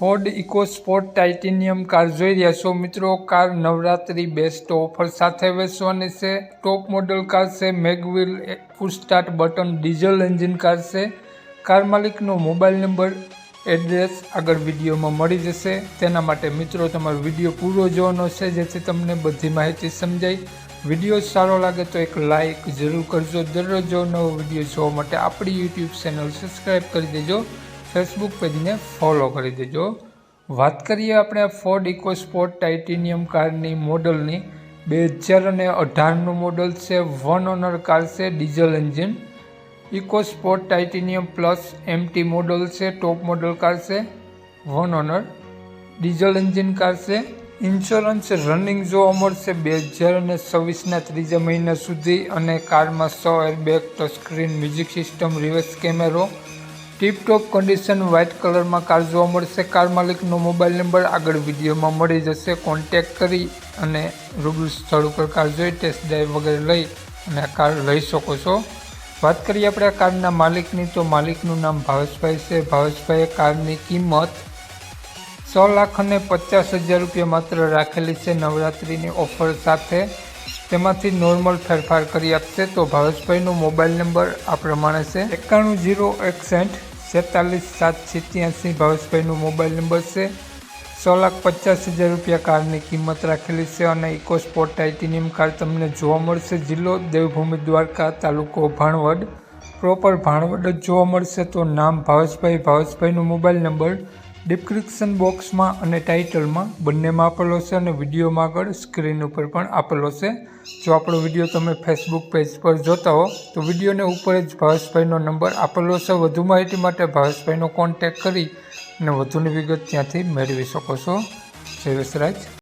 Ford EcoSport titanium car જોઈ રહ્યા છો. મિત્રો, કાર નવરાત્રી બેસ્ટ ઓફર સાથે વેચવાની છે. ટોપ મોડલ કાર છે. મેગવિલ full start button diesel engine car છે. કાર માલિકનો મોબાઈલ નંબર એડ્રેસ આગળ વિડીયોમાં મળી જશે. તેના માટે મિત્રો, તમારો વીડિયો પૂરો જોવાનો છે, જેથી તમને બધી માહિતી સમજાય. વીડિયો સારો લાગે તો એક લાઈક જરૂર કરજો. દરરોજ નવો વીડિયો જોવા માટે આપણી યુટ્યુબ ચેનલ સબસ્ક્રાઈબ કરી દેજો. ફેસબુક પેજને ફોલો કરી દેજો. વાત કરીએ આપણે ફોર્ડ ઇકોસ્પોર્ટ ટાઇટેનિયમ કારની મોડલની. બે હજાર અને અઢારનું મોડલ છે વન ઓનર કાર છે, diesel engine. EcoSport titanium plus MT model છે, ટોપ મોડલ કાર છે one owner diesel engine car છે. ઇન્સ્યોરન્સ રનિંગ જોવા મળશે બે હજાર અને છવ્વીસના ત્રીજા મહિના સુધી અને કારમાં સો airbag touchscreen music system reverse કેમેરો ટીપટોપ કન્ડિશન વ્હાઇટ કલરમાં કાર જોવા મળશે. કાર માલિકનો મોબાઈલ નંબર આગળ વિડીયોમાં મળી જશે. કોન્ટેક કરી અને રૂબરૂ સ્થળ ઉપર કાર જોઈ ટેસ્ટ ડ્રાઈવ વગેરે લઈ અને આ કાર લઈ શકો છો. વાત કરીએ આપણે આ કારના માલિકની, તો માલિકનું નામ ભાવેશભાઈ છે. ભાવેશભાઈએ કારની કિંમત સો લાખ અને પચાસ હજાર રૂપિયા માત્ર રાખેલી છે નવરાત્રિની ઓફર સાથે. તેમાંથી નોર્મલ ફેરફાર કરી આપશે. તો ભાવેશભાઈનો મોબાઈલ નંબર આ પ્રમાણે છે. એકાણું જીરો એકસઠ છેતાલીસ સાત સિત્યાસી ભાવેશભાઈનો મોબાઈલ નંબર છે. સો લાખ પચાસ હજાર રૂપિયા કારની કિંમત રાખેલી છે અને ઇકોસ્પોર્ટ ટાઇટેનિયમ કાર તમને જોવા મળશે. જિલ્લો દેવભૂમિ દ્વારકા તાલુકો ભાણવડ. પ્રોપર ભાણવડ જ જોવા મળશે તો નામ ભાવેશભાઈ. ભાવેશભાઈનો મોબાઈલ નંબર ડિસ્ક્રિપ્શન બોક્સમાં અને ટાઇટલમાં બંનેમાં આપેલો છે અને વિડીયોમાં આગળ સ્ક્રીન ઉપર પણ આપેલો છે. જો આપણો વીડિયો તમે ફેસબુક પેજ પર જોતા હો, તો વિડીયોને ઉપર જ ભાવેશભાઈનો નંબર આપેલો છે. વધુ માહિતી માટે ભાવેશભાઈનો કોન્ટેક કરી અને વધુની વિગત ત્યાંથી મેળવી શકો છો. જય